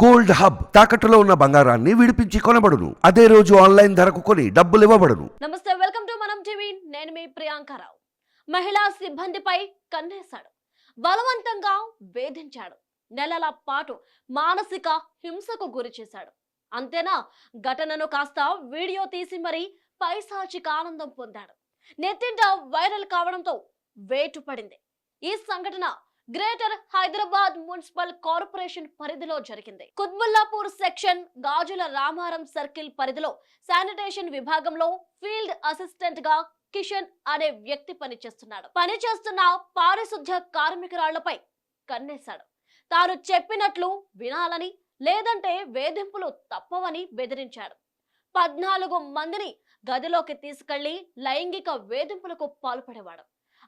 Gold hub తాకట్టులో ఉన్న బంగారాన్ని విడిపించి కొనబడును. అదే రోజు ఆన్లైన్ ధరకు కొని డబ్బులు ఇవ్వబడును. నమస్తే వెల్కమ్ టు మనం టీవీ. నేను మీ ప్రియాంకరావు మహిళా సిబ్బందిపై కన్నేశాడు. బలవంతంగా వేధించాడు. నెలల పాటు మానసిక హింసకు గురి చేశాడు. అంతేనా? ఘటనను కాస్త వీడియో తీసి మరీ పైసాచిక ఆనందం పొందాడు. నెత్తింట వైరల్ కావడంతో వేటు పడింది. ఈ సంఘటన గ్రేటర్ హైదరాబాద్ మున్సిపల్ కార్పొరేషన్ పరిధిలో జరిగింది. కుత్బుల్లాపూర్ సెక్షన్ గాజుల రామారం సర్కిల్ పరిధిలో శానిటేషన్ విభాగంలో ఫీల్డ్ అసిస్టెంట్గా కిషన్ అనే వ్యక్తి పనిచేస్తున్నాడు. పనిచేస్తున్న పారిశుద్ధ్య కార్మికురాళ్ళపై కన్నేశాడు. తాను చెప్పినట్లు వినాలని లేదంటే వేధింపులు తప్పవని బెదిరించాడు. పద్నాలుగు మందిని గదిలోకి తీసుకెళ్ళి లైంగిక వేధింపులకు పాల్పడేవాడు.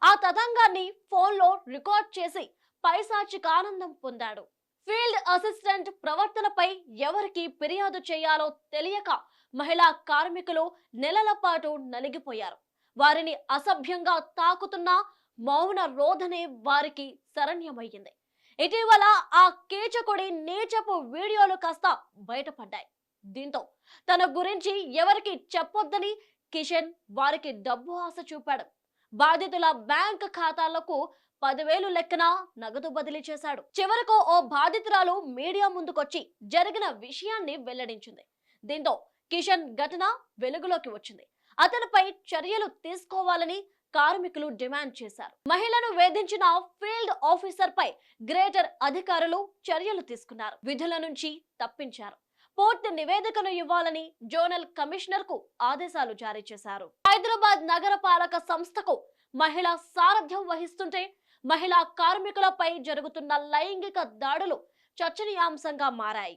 ఆ తతంగాన్ని ఫోన్లో రికార్డ్ చేసి పైశాచిక ఆనందం పొందాడు. ఫీల్డ్ అసిస్టెంట్ ప్రవర్తనపై ఎవరికి ఫిర్యాదు చేయాలో తెలియక మహిళా కార్మికులు నెలల పాటు నలిగిపోయారు. వారిని అసభ్యంగా తాకుతున్న మౌన రోధనే వారికి శరణ్యమయ్యింది. ఇటీవల ఆ కీచకుడి నీచపు వీడియోలు కాస్త బయటపడ్డాయి. దీంతో తన గురించి ఎవరికి చెప్పొద్దని కిషన్ వారికి డబ్బు ఆశ చూపాడు. బాధితుల బ్యాంక్ ఖాతాలకు పదివేలు లెక్కన నగదు బదిలీ చేశాడు. చివరకు ఓ బాధితురాలు మీడియా ముందుకొచ్చి జరిగిన విషయాన్ని వెల్లడించింది. దీంతో కిషన్ ఘటన వెలుగులోకి వచ్చింది. అతనిపై చర్యలు తీసుకోవాలని కార్మికులు డిమాండ్ చేశారు. మహిళను వేధించిన ఫీల్డ్ ఆఫీసర్ పై గ్రేటర్ అధికారులు చర్యలు తీసుకున్నారు. విధుల నుంచి తప్పించారు. పూర్తి నివేదికను ఇవ్వాలని జోనల్ కమిషనర్కు ఆదేశాలు జారీ చేశారు. హైదరాబాద్ నగరపాలక సంస్థకు మహిళ సారథ్యం వహిస్తుంటే మహిళా కార్మికులపై జరుగుతున్న లైంగిక దాడులు చర్చనీయాంశంగా మారాయి.